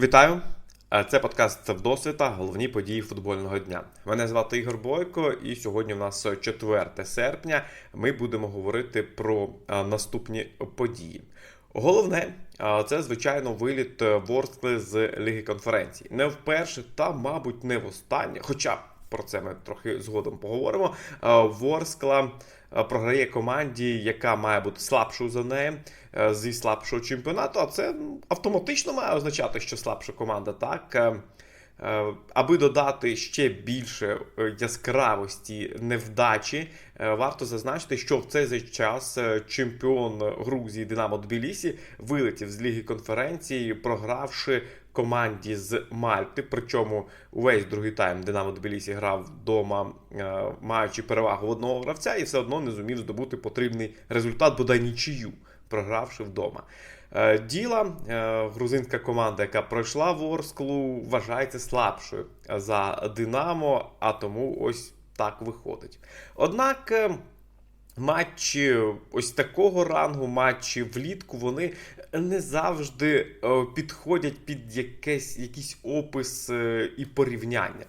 Вітаю! Е, Це подкаст Вдосвіта, головні події футбольного дня. Мене звати Ігор Бойко, і сьогодні у нас 4 серпня. Ми будемо говорити про е, наступні події. Головне, е, це звичайно виліт Ворскли з Ліги конференцій. Не вперше, та, мабуть, не востаннє. Хоча про це ми трохи згодом поговоримо. Ворскла програє команді, яка має бути слабшою за неї е, зі слабшого чемпіонату. А це автоматично має означати, що слабша команда, так. Е, е, Аби додати ще більше е, яскравості невдачі, е, варто зазначити, що в цей час е, чемпіон Грузії Динамо Тбілісі вилетів з ліги конференції, програвши команді з Мальти. Причому увесь другий тайм Динамо Тбілісі грав вдома, е, маючи перевагу одного гравця, і все одно не зумів здобути потрібний результат, бодай нічию, програвши вдома. Е, Діла, е, грузинська команда, яка пройшла Ворсклу, вважається слабшою за Динамо, а тому ось так виходить. Однак. Матчі ось такого рангу, матчі влітку, вони не завжди е, підходять під якесь, якийсь опис е, і порівняння.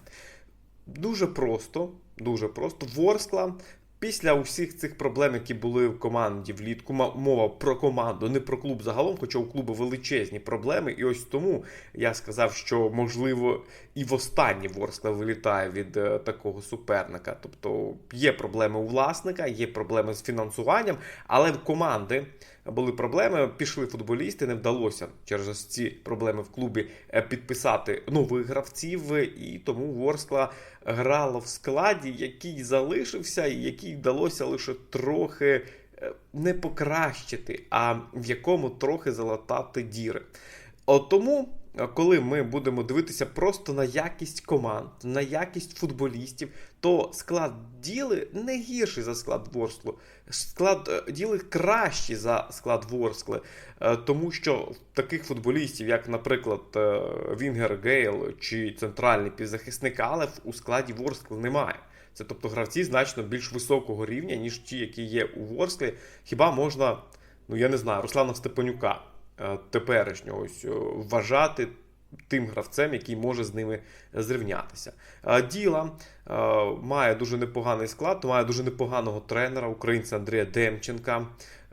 Дуже просто, дуже просто. Ворскла після усіх цих проблем, які були в команді влітку, мова про команду, не про клуб загалом, хоча у клубу величезні проблеми. І ось тому я сказав, що можливо і востаннє Ворскла вилітає від е, такого суперника. Тобто є проблеми у власника, є проблеми з фінансуванням, але в команди були проблеми. Пішли футболісти, не вдалося через ці проблеми в клубі е, підписати нових гравців, і тому Ворскла грала в складі, який залишився, і який вдалося лише трохи е, не покращити, а в якому трохи залатати діри. От тому, коли ми будемо дивитися просто на якість команд, на якість футболістів, то склад діли не гірший за склад Ворсклу. Склад е, діли кращий за склад Ворскли, Е, тому що таких футболістів, як, наприклад, е, Вінгер Гейл чи центральний півзахисник Алеф, у складі Ворскли немає. Це тобто гравці значно більш високого рівня, ніж ті, які є у Ворсклі. Хіба можна, ну я не знаю, Руслана Степанюка теперішнього ось, е, вважати тим гравцем, який може з ними зрівнятися. Е, Діла е, має дуже непоганий склад, має дуже непоганого тренера, українця Андрія Демченка.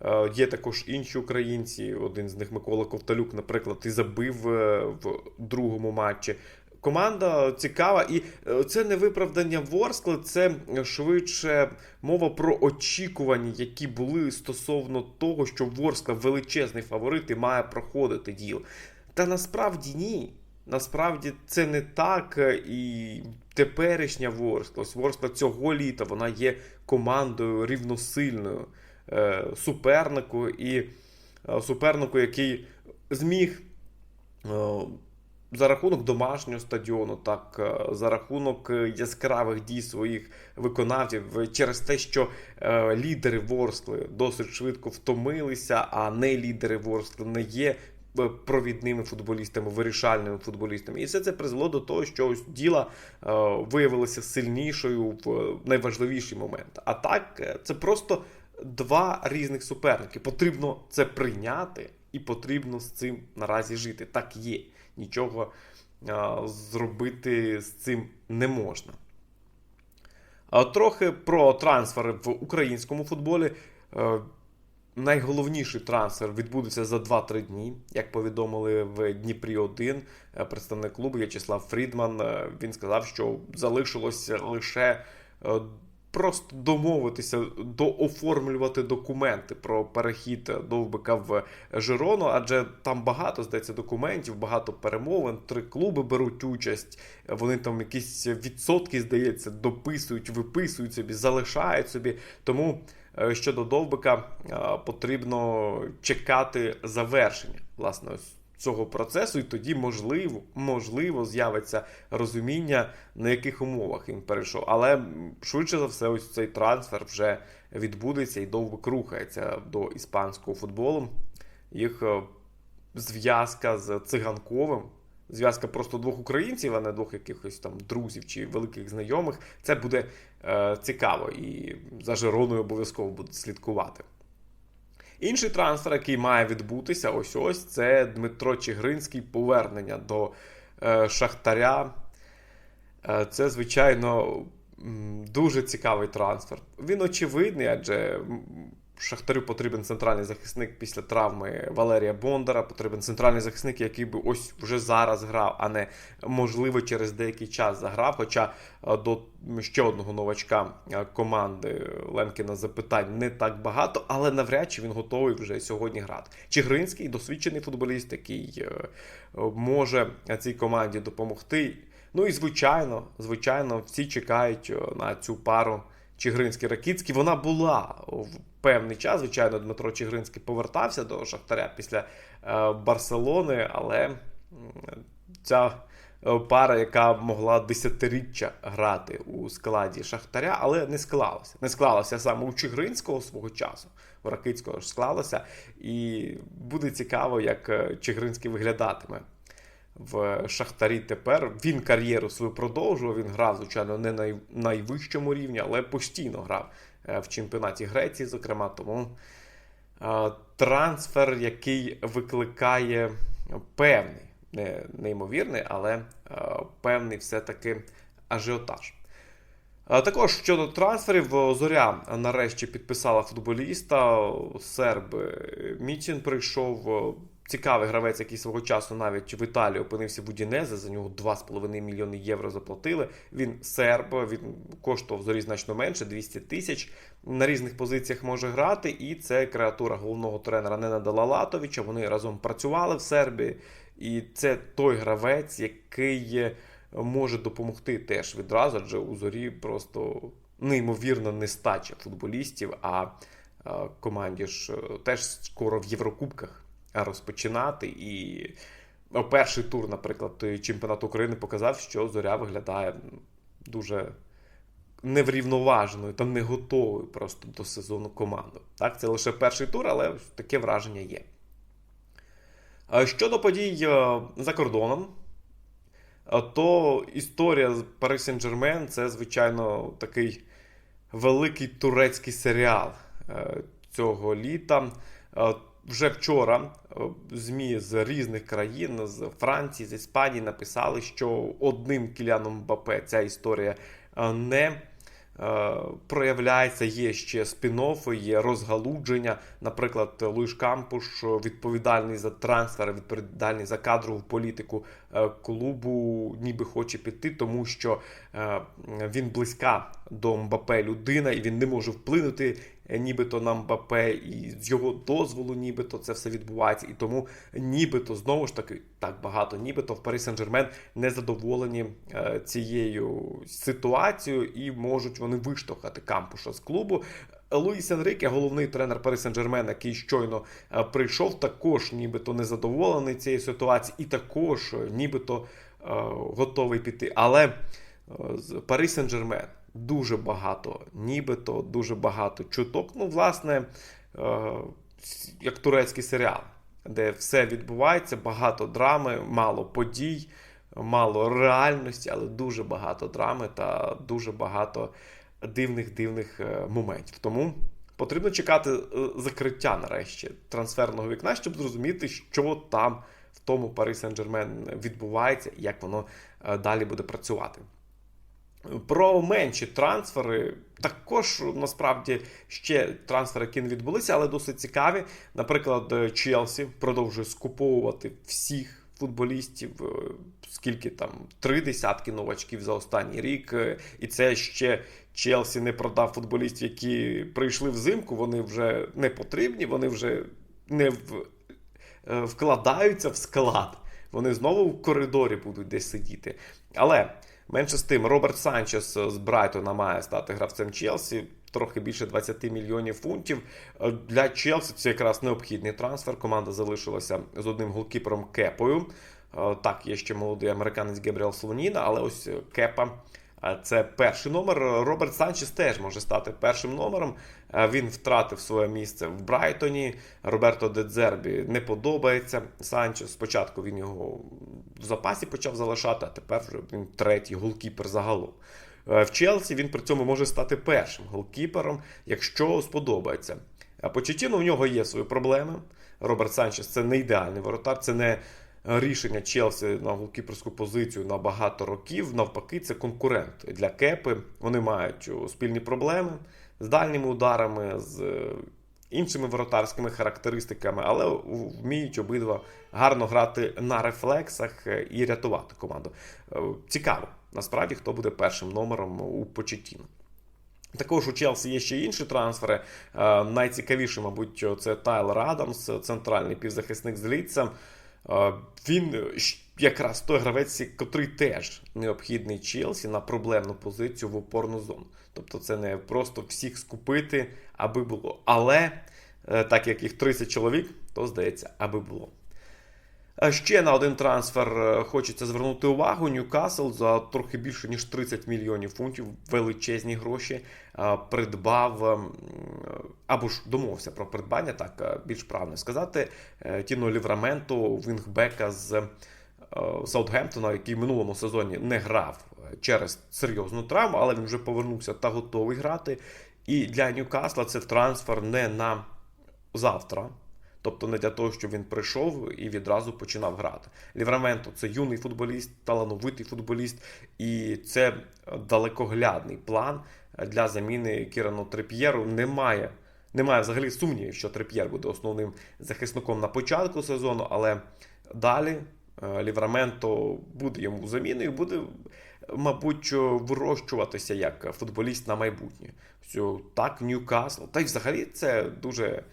Е, Є також інші українці. Один з них Микола Ковталюк, наприклад, і забив е, в другому матчі. Команда цікава, і е, це не виправдання Ворскли, це швидше мова про очікування, які були стосовно того, що Ворскла величезний фаворит і має проходити діл. Та насправді ні. Насправді це не так. е, І теперішня Ворскла, Ворскла цього літа, вона є командою рівносильною е, супернику і супернику, який зміг за рахунок домашнього стадіону, так е, за рахунок е, яскравих дій своїх виконавців, через те, що е, лідери Ворскли досить швидко втомилися, а не лідери Ворскли не є е, провідними футболістами, вирішальними футболістами. І все це призвело до того, що ось діла е, виявилося сильнішою в найважливіші моменти. А так, це просто два різних суперники. Потрібно це прийняти, і потрібно з цим наразі жити. Так є. Нічого зробити з цим не можна. Трохи про трансфери в українському футболі. Е, Найголовніший трансфер відбудеться за 2-3 дні. Як повідомили в Дніпрі 1 е, представник клубу В'ячеслав Фрідман. е, Він сказав, що залишилося лише просто домовитися, дооформлювати документи про перехід довбика в Жирону, адже там багато здається документів, багато перемовин. Три клуби беруть участь. Вони там якісь відсотки, здається, дописують, виписують собі, залишають собі. Тому е, щодо довбика е, потрібно чекати завершення власне ось цього процесу, і тоді можливо, можливо, з'явиться розуміння, на яких умовах він перейшов. Але швидше за все, ось цей трансфер вже відбудеться і довбик рухається до іспанського футболу. Їх е, зв'язка з циганковим. Зв'язка просто двох українців, а не двох якихось там друзів чи великих знайомих. Це буде е, цікаво і за Жироною обов'язково буде слідкувати. Інший трансфер, який має відбутися, ось ось це Дмитро Чигринський повернення до е, Шахтаря. Е, це, звичайно, дуже цікавий трансфер. Він очевидний, адже Шахтарю потрібен центральний захисник після травми Валерія Бондара. Потрібен центральний захисник, який би ось вже зараз грав, а не можливо через деякий час заграв. Хоча е, до ще одного новачка е, команди Лемкіна запитань не так багато, але навряд чи він готовий вже сьогодні грати. Чигринський досвідчений футболіст, який е, може цій команді допомогти. Ну і звичайно, звичайно, всі чекають на цю пару Чигринський Ракіцький. Вона була в певний час. Звичайно, Дмитро Чигринський повертався до Шахтаря після е, Барселони, але ця е, пара, яка могла десятиріччя грати у складі Шахтаря, але не склалося. Не склалося саме у Чигринського свого часу. У Ракицького ж склалося. І буде цікаво, як е, Чигринський виглядатиме в Шахтарі тепер. Він кар'єру свою продовжував. Він грав, звичайно, не на найвищому рівні, але постійно грав е, в чемпіонаті Греції, зокрема. Тому е, трансфер, який викликає певний, не неймовірний, але е, певний все-таки ажіотаж. Також щодо трансферів, Зоря нарешті підписала футболіста. Серб Мічин прийшов. Цікавий гравець, який свого часу навіть в Італії опинився в Удінезе, за нього 2,5 мільйони євро заплатили. Він серб, він коштував зорі значно менше 200 тисяч. На різних позиціях може грати, і це креатура головного тренера Ненада Лалатовича. Вони разом працювали в Сербії, і це той гравець, який може допомогти теж відразу, адже у зорі просто неймовірно нестача футболістів. А е, команді ж е, теж скоро в Єврокубках розпочинати. І ну, перший тур, наприклад, чемпіонату України показав, що зоря виглядає дуже неврівноваженою та не готовою просто до сезону команду. Так, це лише перший тур, але таке враження є. Щодо подій е, за кордоном, е, то історія з Paris Saint-Germain це, звичайно, такий великий турецький серіал е, цього літа. Вже вчора е, ЗМІ з різних країн, з Франції, з Іспанії написали, що одним Кіляном Мбапе ця історія е, не е, проявляється. Є ще спін-оффи, є розгалудження. Наприклад, Луїш Кампуш, відповідальний за трансфер, відповідальний за кадрову політику клубу, ніби хоче піти, тому що е, він близька до Мбапе людина, і він не може вплинути е, нібито на Мбапе, і з його дозволу, нібито це все відбувається. І тому нібито знову ж таки так багато, нібито в Парі Сен-Жермен не задоволені е, цією ситуацією, і можуть вони виштовхати кампуша з клубу. Луїс Енрике, головний тренер Пари Сен-Жермен, який щойно е, прийшов, також нібито незадоволений цією ситуацією, і також е, нібито е, готовий піти. Але Пари Сен-Жермен дуже багато, нібито дуже багато чуток. Ну, власне, як турецький серіал, де все відбувається, багато драми, мало подій, мало реальності, але дуже багато драми та дуже багато дивних дивних е, моментів. Тому потрібно чекати е, закриття нарешті трансферного вікна, щоб зрозуміти, що там в тому Пари Сен-Жермен відбувається і як воно е, далі буде працювати. Про менші трансфери також насправді ще трансфери, які не відбулися, але досить цікаві. Наприклад, Челсі продовжує скуповувати всіх футболістів, скільки там три десятки новачків за останній рік. І це ще Челсі не продав футболістів, які прийшли взимку. Вони вже не потрібні, вони вже не в, е, вкладаються в склад. Вони знову в коридорі будуть десь сидіти. Але менше з тим, Роберт Санчес з Брайтона має стати гравцем Челсі. Трохи більше 20 мільйонів фунтів. Е, Для Челсі це якраз необхідний трансфер. Команда залишилася з одним голкіпером Кепою. Е, Так, є ще молодий американець Гебріел Слоніна, але ось Кепа це перший номер. Роберт Санчес теж може стати першим номером. Він втратив своє місце в Брайтоні. Роберто Дедзербі не подобається Санчес. Спочатку він його в запасі почав залишати, а тепер вже він третій голкіпер загалом. Е, В Челсі він при цьому може стати першим голкіпером, якщо сподобається Почетіно у нього є свої проблеми. Роберт Санчес це не ідеальний воротар, це не рішення Челсі на голкіперську позицію на багато років. Навпаки, це конкурент для Кепи. Вони мають спільні проблеми з дальніми ударами, з е, іншими воротарськими характеристиками, але вміють обидва гарно грати на рефлексах е, і рятувати команду. Е, Цікаво, насправді, хто буде першим номером у Почетіно. Також у Челсі є ще інші трансфери. Е, Найцікавіший, мабуть, це Тайлер Адамс, центральний півзахисник з Ліцем. Він е, якраз той гравець, котрий теж необхідний Челсі на проблемну позицію в опорну зону. Тобто це не просто всіх скупити, аби було. Але е, так як їх 30 чоловік, то здається, аби було. Ще на один трансфер е, хочеться звернути увагу. Ньюкасл за трохи більше ніж 30 мільйонів фунтів, величезні гроші, е, придбав ем, або ж домовився про придбання, так е, більш правильно сказати. е, Тіно Лівраменту, Вінгбека з е, Саутгемптона, який в минулому сезоні не грав е, через серйозну травму, але він вже повернувся та готовий грати. І для Ньюкасла це трансфер не на завтра. Тобто не для того, щоб він прийшов і відразу починав грати. Лівраменто це юний футболіст, талановитий футболіст, і це далекоглядний план для заміни Кірану Трип'єру. Немає, немає взагалі сумнівів, що Трип'єр буде основним захисником на початку сезону, але далі е, Лівраменто буде йому заміною, буде, мабуть, вирощуватися як футболіст на майбутнє. Все, Так, Ньюкасл. Та й взагалі це дуже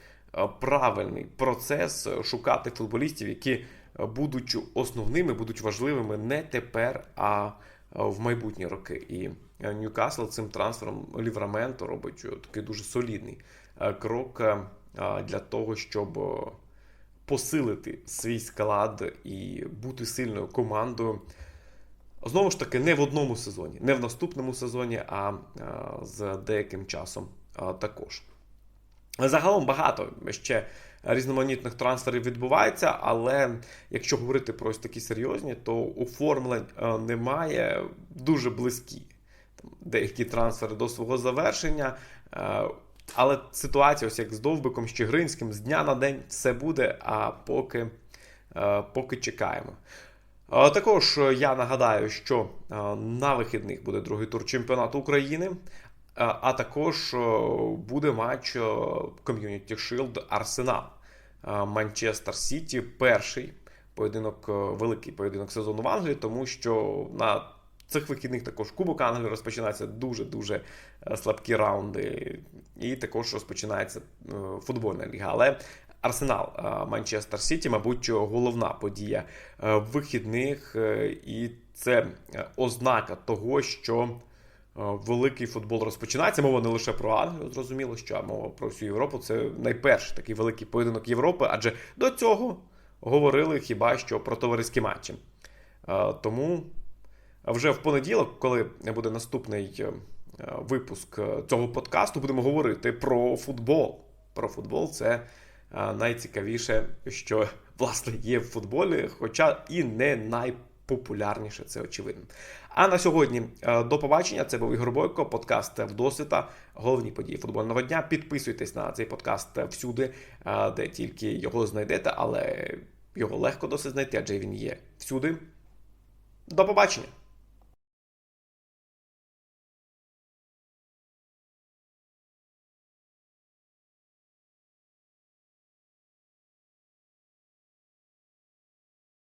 правильний процес е, шукати футболістів, які е, будуть основними, будуть важливими не тепер, а е, в майбутні роки. І е, Ньюкасл цим трансфером Лівраменто робить е, такий дуже солідний е, крок е, е, для того, щоб е, посилити свій склад і бути сильною командою. Знову ж таки, не в одному сезоні, не в наступному сезоні, а з деяким часом також. Загалом багато ще різноманітних трансферів відбувається, але якщо говорити про ось такі серйозні, то оформлень немає дуже близькі. Деякі трансфери до свого завершення. е, Але ситуація, ось як з Довбиком, з Чигринським, з дня на день все буде, а поки, е, поки чекаємо. Е, Також я нагадаю, що на вихідних буде другий тур чемпіонату України. Е, А також е, буде матч е, Community Shield Арсенал. Манчестер Сіті перший поєдинок, великий поєдинок сезону в Англії, тому що на цих вихідних також Кубок Англії розпочинається дуже-дуже слабкі раунди, і також розпочинається футбольна ліга. Але Арсенал Манчестер Сіті, мабуть, головна подія вихідних, і це ознака того, що великий футбол розпочинається. Мова не лише про Англію, зрозуміло, що а мова про всю Європу. Це найперший такий великий поєдинок Європи, адже до цього говорили хіба що про товариські матчі. Е, Тому вже в понеділок, коли буде наступний е, е, випуск е, цього подкасту, будемо говорити про футбол. Про футбол це е, найцікавіше, що власне є в футболі, хоча і не найпопулярніше, це очевидно. А на сьогодні е, до побачення. Це був Ігор Бойко, подкаст Вдосвіта, головні події футбольного дня. Підписуйтесь на цей подкаст всюди, е, де тільки його знайдете, але його легко досить знайти, адже він є всюди. До побачення!